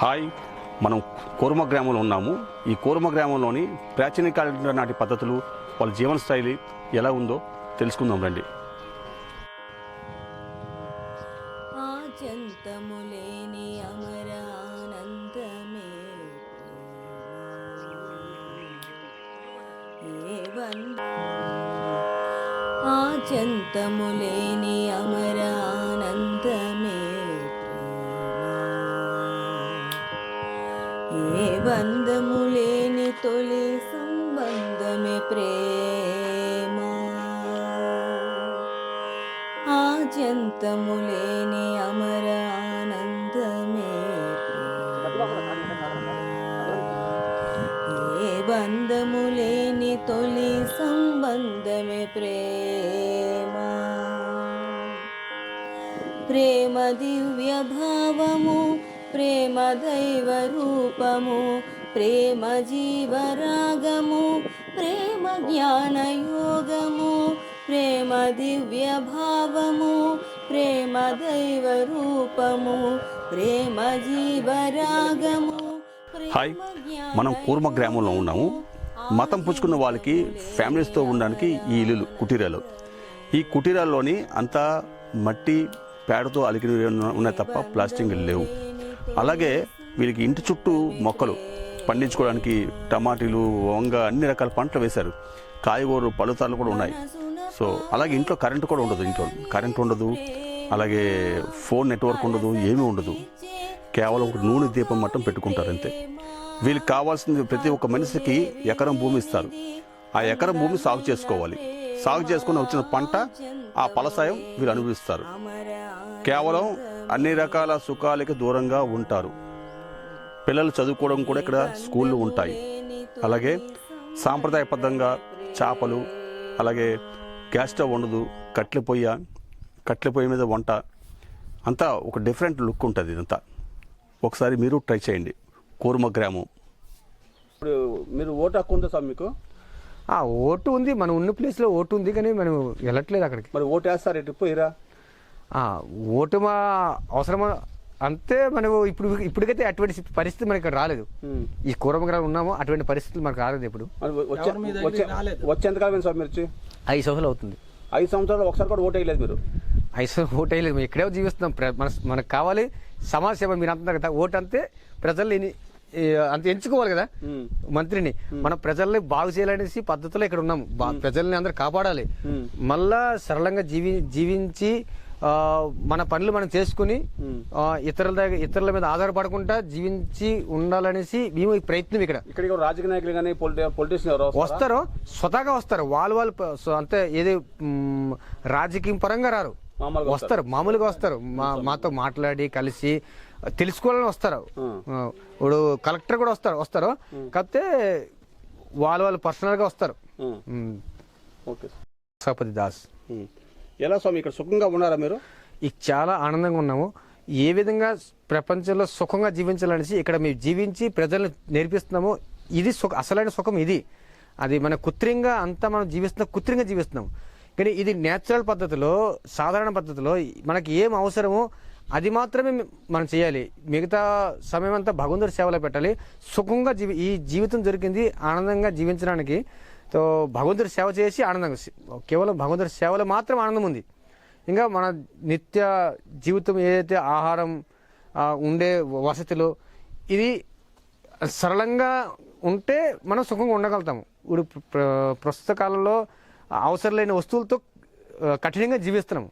Hi మనం కోరుమ గ్రామంలో ఉన్నాము. ఈ కోరుమ గ్రామంలోని ప్రాచీన కాలం నాటి పద్ధతులు వాళ్ళ జీవన శైలి ఎలా ఉందో తెలుసుకుందాం రండి. ఆచంతములేని ఏ బంధములేని తొలి సంబంధమే ప్రేమ ఆద్యంతములేని అమర ఆనందమే ఏ బంధములేని తొలి సంబంధమే ప్రేమ ప్రేమ దివ్య భావము ప్రేమదైవ రూపము ప్రేమ జీవరాగము ప్రేమ జ్ఞాన యోగము ప్రేమ దివ్య భావము ప్రేమ దైవ రూపము ప్రేమ జీవరాగము హాయ్ మనం కూర్మ గ్రామంలో ఉన్నాము. మతం పుచ్చుకున్న వాళ్ళకి ఫ్యామిలీస్తో ఉండడానికి ఈ ఇల్లులు కుటీరాలు. ఈ కుటీరాల్లోని అంతా మట్టి పేడతో అలికిన ఉన్నాయి తప్ప ప్లాస్టింగ్ లేవు. అలాగే వీళ్ళకి ఇంటి చుట్టూ మొక్కలు. పండించుకోవడానికి టమాటీలు వంగ అన్ని రకాల పంటలు వేశారు. కాయగూరలు పలుతాలు కూడా ఉన్నాయి. సో అలాగే ఇంట్లో కరెంటు కూడా ఉండదు ఇంట్లో. కరెంట్ ఉండదు. అలాగే ఫోన్ నెట్వర్క్ ఉండదు ఏమీ ఉండదు. కేవలం ఒక నూనె దీపం మట్టం పెట్టుకుంటారు అంతే. వీళ్ళకి కావాల్సింది ప్రతి ఒక్క మనిషికి ఎకరం భూమి ఇస్తారు. ఆ ఎకరం భూమి సాగు చేసుకోవాలి. సాగు చేసుకుని వచ్చిన పంట ఆ ఫలసాయం వీళ్ళు అనుభవిస్తారు. కేవలం అన్ని రకాల సుఖాలకి దూరంగా ఉంటారు. పిల్లలు చదువుకోవడం కూడా ఇక్కడ స్కూళ్ళు ఉంటాయి. అలాగే సాంప్రదాయబద్ధంగా చేపలు అలాగే గ్యాస్ స్టవ్ ఉండదు కట్టెల పొయ్య కట్టెల పొయ్యి మీద వంట. అంతా ఒక డిఫరెంట్ లుక్ ఉంటుంది ఇదంతా. ఒకసారి మీరు ట్రై చేయండి. కూర్మ గ్రామం. ఇప్పుడు మీరు ఓటు హక్కు ఉందా సార్ మీకు? ఆ ఓటు ఉంది. మనం ఉన్న ప్లేస్లో ఓటు ఉంది కానీ మనం వెళ్ళట్లేదు అక్కడికి. మరి ఓటు వేస్తారు ఎటు పోయిరా? ఆ, ఓటు మా అవసరమా? అంతే మనం ఇప్పుడు ఇప్పటికైతే అటువంటి పరిస్థితి మనకి ఇక్కడ రాలేదు. ఈ కూరమగ్రాలు ఉన్నామో అటువంటి పరిస్థితులు మనకు రాలేదు ఇప్పుడు. మరి వచ్చే వచ్చే వచ్చేంతకాలం సార్ మీరు ఐదు సంవత్సరాలు అవుతుంది. ఐదు సంవత్సరాలు ఒకసారి కూడా ఓటు వేయలేదు మీరు? ఐదు సంవత్సరాలు ఓటు వేయలేదు. మేము ఇక్కడే జీవిస్తున్నాం. మన మనకు కావాలి సమాజ సేవ. మీరు అంటున్నారు కదా ఓటు అంతే ప్రజల్ని అంత ఎంచుకోవాలి కదా మంత్రిని. మన ప్రజల్ని బాగు చేయాలనేసి పద్ధతిలో ఇక్కడ ఉన్నాము బా- ప్రజల్ని అందరు కాపాడాలి. మళ్ళా సరళంగా జీవి జీవించి మన పనులు మనం చేసుకుని ఇతరుల దగ్గర ఇతరుల మీద ఆధారపడకుండా జీవించి ఉండాలనేసి మేము ఈ ప్రయత్నం ఇక్కడ. ఇక్కడికి ఎవరు రాజకీయ నాయకులు కానీ పొలిటీషియన్ ఎవరు వస్తారా? స్వతహాగా వస్తారు. వాళ్ళు వాళ్ళు అంతే ఏది రాజకీయం పరంగా రారు. వస్తారు. మామూలుగా వస్తారు. మా మాతో మాట్లాడి కలిసి తెలుసుకోవాలని వస్తారు. ఇప్పుడు కలెక్టర్ కూడా వస్తారు వస్తారు. కాకపోతే వాళ్ళు వాళ్ళు పర్సనల్గా వస్తారు ఓకే సపతి దాస్. ఎలా స్వామి ఇక్కడ సుఖంగా ఉన్నారా మీరు? ఇక చాలా ఆనందంగా ఉన్నాము. ఏ విధంగా ప్రపంచంలో సుఖంగా జీవించాలనేసి ఇక్కడ మేము జీవించి ప్రజలను నేర్పిస్తున్నాము. ఇది సుఖ అసలైన సుఖం ఇది. అది మన కృత్రిమంగా అంతా మనం జీవిస్తున్నాం కృత్రిమంగా జీవిస్తున్నాం కానీ ఇది నేచురల్ పద్ధతిలో సాధారణ పద్ధతిలో మనకి ఏం అవసరమో అది మాత్రమే మనం చేయాలి. మిగతా సమయం అంతా భగవంతుడి సేవలో పెట్టాలి. సుఖంగా జీవి ఈ జీవితం దొరికింది ఆనందంగా జీవించడానికి. సో భగవంతుడి సేవ చేసి ఆనందంగా కేవలం భగవంతుడి సేవలో మాత్రం ఆనందం ఉంది. ఇంకా మన నిత్య జీవితం ఏదైతే ఆహారం ఉండే వసతులు ఇది సరళంగా ఉంటే మనం సుఖంగా ఉండగలుగుతాము. ఇప్పుడు ప్ర- ప్రస్తుత కాలంలో అవసరం లేని వస్తువులతో కఠినంగా జీవిస్తున్నాము.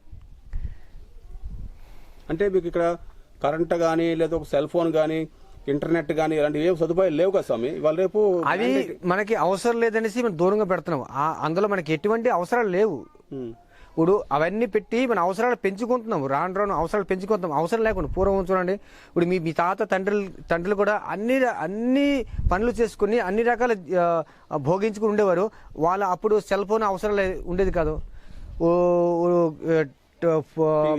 అంటే మీకు ఇక్కడ కరెంట్ కానీ లేదా ఒక సెల్ ఫోన్ కానీ ఇంటర్నెట్ కానీ ఇలాంటివి ఏం సదుపాయాలు లేవు కదా స్వామి? ఇవాళ రేపు అవి మనకి అవసరం లేదనేసి మనం దూరంగా పెడుతున్నాం. ఆ- అందులో మనకి ఎటువంటి అవసరాలు లేవు. ఇప్పుడు అవన్నీ పెట్టి మన అవసరాలు పెంచుకుంటున్నాం. రాను రాను అవసరాలు పెంచుకుంటున్నాం. అవసరం లేకుండా పూర్వం చూడండి. ఇప్పుడు మీ మీ తాత తండ్రులు తండ్రులు కూడా అన్ని ర- అన్ని పనులు చేసుకుని అన్ని రకాల ఆ, భోగించుకుని ఉండేవారు. వాళ్ళ అప్పుడు సెల్ ఫోన్ అవసరం లే- ఉండేది కాదు. ఓ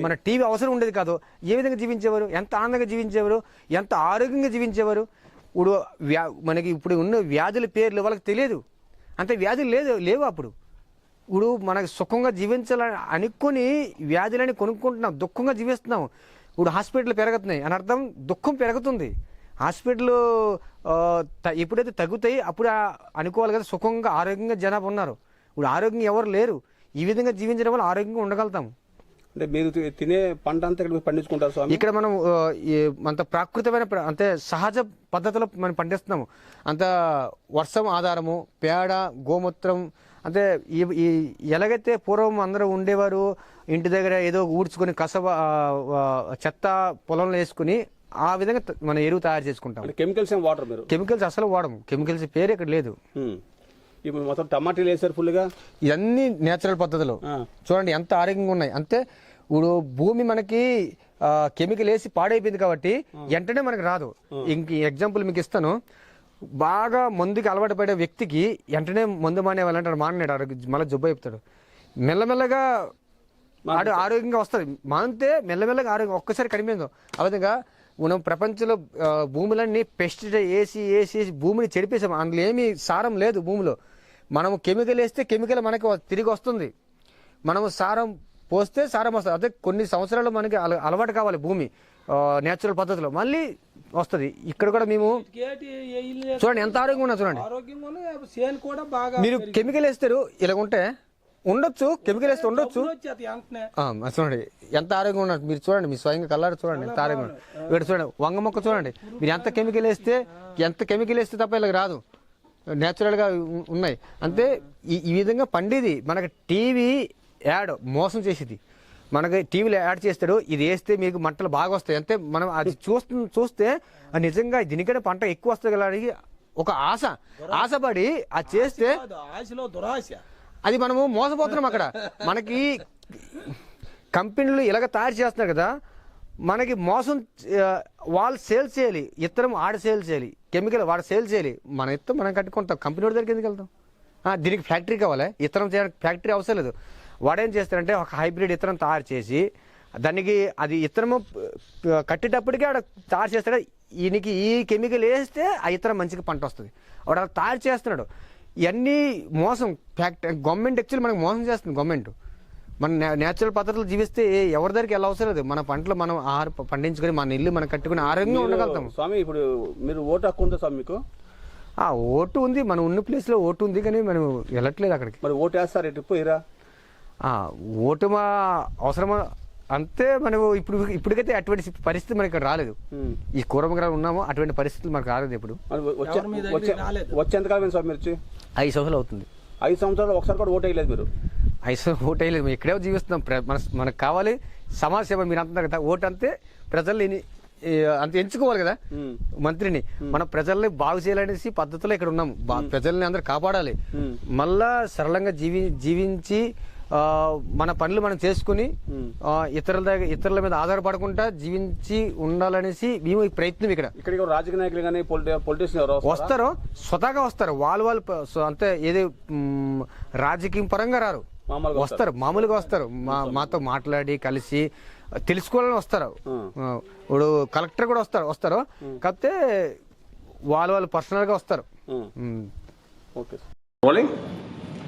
మన టీవీ అవసరం ఉండేది కాదు. ఏ విధంగా జీవించేవారు? ఎంత ఆనందంగా జీవించేవారు? ఎంత ఆరోగ్యంగా జీవించేవారు? ఇప్పుడు వ్యా మనకి ఇప్పుడు ఉన్న వ్యాధుల పేర్లు వాళ్ళకి తెలియదు. అంత వ్యాధులు లేదు లేవు అప్పుడు. ఇప్పుడు మనకి సుఖంగా జీవించాలని అనుకుని వ్యాధులని కొనుక్కుంటున్నాం దుఃఖంగా జీవిస్తున్నాం. ఇప్పుడు హాస్పిటల్ పెరుగుతున్నాయి. అని అర్థం దుఃఖం పెరుగుతుంది. హాస్పిటల్ ఎప్పుడైతే తగ్గుతాయి అప్పుడు అనుకోవాలి కదా సుఖంగా ఆరోగ్యంగా జనాభా ఉన్నారు. ఇప్పుడు ఆరోగ్యంగా ఎవరు లేరు. ఈ విధంగా జీవించడం వల్ల ఆరోగ్యంగా ఉండగలుగుతాం. అంటే మీరు తినే పంట అంతా ఇక్కడ పండించుకుంటారు స్వామి? ఇక్కడ మనం అంత ప్రాకృతమైన ప్ర- అంటే సహజ పద్ధతిలో మనం పండిస్తున్నాము. అంత వర్షం ఆధారము పేడ గోమూత్రం అంటే ఈ ఎలాగైతే పూర్వం అందరూ ఉండేవారు ఇంటి దగ్గర ఏదో ఊడ్చుకొని కసవ చెత్త పొలంలో వేసుకుని ఆ విధంగా మనం ఎరువు తయారు చేసుకుంటాం. కెమికల్స్ ఏం వాటర్ మీరు? కెమికల్స్ అసలు వాడము. కెమికల్స్ పేరు ఇక్కడ లేదు. ఇప్పుడు మొత్తం టమాటాలు వేసారు ఫుల్గా ఇవన్నీ నేచురల్ పద్ధతులు. చూడండి ఎంత ఆరోగ్యంగా ఉన్నాయి. అంతే ఇప్పుడు భూమి మనకి కెమికల్ వేసి పాడైపోయింది కాబట్టి వెంటనే మనకి రాదు. ఇంక ఎగ్జాంపుల్ మీకు ఇస్తాను. బాగా మందుకి అలవాటు పడే వ్యక్తికి వెంటనే మందు మానేవాళ్ళంటాడు మానేడు ఆరోగ్య మళ్ళీ జబ్బు అయిపోతాడు మెల్లమెల్లగా ఆడు ఆరోగ్యంగా వస్తుంది మానితే మెల్లమెల్లగా ఆరోగ్యం ఒక్కసారి కడిమేందో ఆ విధంగా మనం ప్రపంచంలో భూములన్నీ పెస్టిసైడ్ వేసి వేసి వేసి భూమిని చెడిపేసాం. అందులో ఏమీ సారం లేదు భూమిలో. మనము కెమికల్ వేస్తే కెమికల్ మనకి తిరిగి వస్తుంది. మనము సారం పోస్తే సారం వస్తుంది. అదే కొన్ని సంవత్సరాలు మనకి అల- అలవాటు కావాలి భూమి నేచురల్ పద్ధతిలో. మళ్ళీ వస్తుంది. ఇక్కడ కూడా మేము చూడండి ఎంత ఆరోగ్యంగా ఉన్నా చూడండి. మీరు కెమికల్ వేస్తారు ఇలా ఉంటే ఉండొచ్చు కెమికల్ వేస్తే ఉండొచ్చు. చూడండి ఎంత ఆరోగ్యంగా ఉన్నారు మీరు చూడండి మీ స్వయంగా కళ్ళారు చూడండి ఎంత ఉన్నారు. ఇక్కడ చూడండి వంగ మొక్క చూడండి. మీరు ఎంత కెమికల్ వేస్తే ఎంత కెమికల్ వేస్తే తప్ప ఇలా రాదు. నేచురల్గా ఉన్నాయి. అంతే ఈ ఈ విధంగా పండేది మనకి టీవీ యాడ్ మోసం చేసేది. మనకి టీవీలో యాడ్ చేస్తాడు ఇది వేస్తే మీకు మంటలు బాగా వస్తాయి. అంతే మనం అది చూస్తు చూస్తే నిజంగా దీనికంటే పంట ఎక్కువ వస్తుంది కదా అని ఒక ఆశ. ఆశపడి అది చేస్తే కాదు, ఆశలో దురాశ. అది మనము మోసపోతున్నాం అక్కడ. మనకి కంపెనీలు ఇలాగ తయారు చేస్తున్నారు కదా మనకి మోసం వాళ్ళు సేల్ చేయాలి. ఇత్తనం ఆడ సేల్ చేయాలి. కెమికల్ వాడు సేల్ చేయాలి. మన ఇత్తనం మనం కట్టుకుంటాం. కంపెనీ వాడి దగ్గరికి ఎందుకు వెళ్తాం? దీనికి ఫ్యాక్టరీ కావాలి? ఇత్తనం చేయడానికి ఫ్యాక్టరీ అవసరం లేదు. వాడేం చేస్తాడంటే ఒక హైబ్రిడ్ ఇత్తనం తయారు చేసి దానికి అది ఇత్తనము ప- కట్టేటప్పటికే ఆడ తయారు చేస్తాడు. ఈయనకి ఈ కెమికల్ వేస్తే ఆ ఇత్తనం మంచిగా పంట వస్తుంది. వాడు అలా తయారు చేస్తున్నాడు. ఇవన్నీ మోసం. ఫ్యాక్టరీ గవర్నమెంట్ యాక్చువల్లీ మనకు మోసం చేస్తుంది గవర్నమెంట్. మన నేచురల్ పద్ధతులు జీవిస్తే ఎవరి దగ్గరికి వెళ్ళ అవసరం లేదు. మన పంటలు మనం ఆహార పండించుకొని మన ఇల్లు మనం కట్టుకుని ఆరోగ్యంగా ఉండగలుగుతాం స్వామి ఇప్పుడు మీరు ఓటు హక్కు ఉందా స్వామి మీకు? ఆ ఓటు ఉంది. మనం ఉన్న ప్లేస్లో ఓటు ఉంది కానీ మనం వెళ్ళట్లేదు అక్కడికి. మరి ఓటు వేస్తారు? ఎటు పోయిరా? ఆ, ఓటు మా అవసరమా? అంతే మనం ఇప్పుడు ఇప్పటికైతే అటువంటి పరిస్థితి మనకి ఇక్కడ రాలేదు. ఈ కూరమగ్రాలు ఉన్నామో అటువంటి పరిస్థితులు మనకు రాలేదు ఇప్పుడు. వచ్చేంతకాలం స్వామి మీరు వచ్చి ఐదు సంవత్సరాలు అవుతుంది. ఐదు సంవత్సరాలు ఒకసారి కూడా ఓటు వేయలేదు మీరు? ఐదు సంవత్సరాలు ఓటు వేయలేదు. మేము ఇక్కడే జీవిస్తున్నాం. ప్ర- మన మనకు కావాలి సమాజ సేవ. మీరు అంటున్నారు కదా ఓటు అంతే ప్రజల్ని అంత ఎంచుకోవాలి కదా. మంత్రిని. మన ప్రజల్ని బాగు చేయాలనేసి పద్ధతిలో ఇక్కడ ఉన్నాం. బా- ప్రజల్ని అందరూ కాపాడాలి. మళ్ళా సరళంగా జీవి జీవించి మన పనులు మనం చేసుకుని ఇతరుల దగ్గర ఇతరుల మీద ఆధారపడకుండా జీవించి ఉండాలనేసి మేము ఈ ప్రయత్నం ఇక్కడ. ఇక్కడికి ఎవరు రాజకీయ నాయకులు కానీ పొలిటీషియన్ ఎవరు వస్తారా? వస్తారు స్వతహాగా వస్తారు. వాళ్ళు వాళ్ళు అంతే ఏది రాజకీయం పరంగా రారు. మామూలుగా వస్తారు. మామూలుగా వస్తారు. మా మాతో మాట్లాడి కలిసి తెలుసుకోవాలని వస్తారు. ఇప్పుడు కలెక్టర్ కూడా వస్తారు వస్తారు. కాకపోతే వాళ్ళు వాళ్ళు పర్సనల్గా వస్తారు. Okay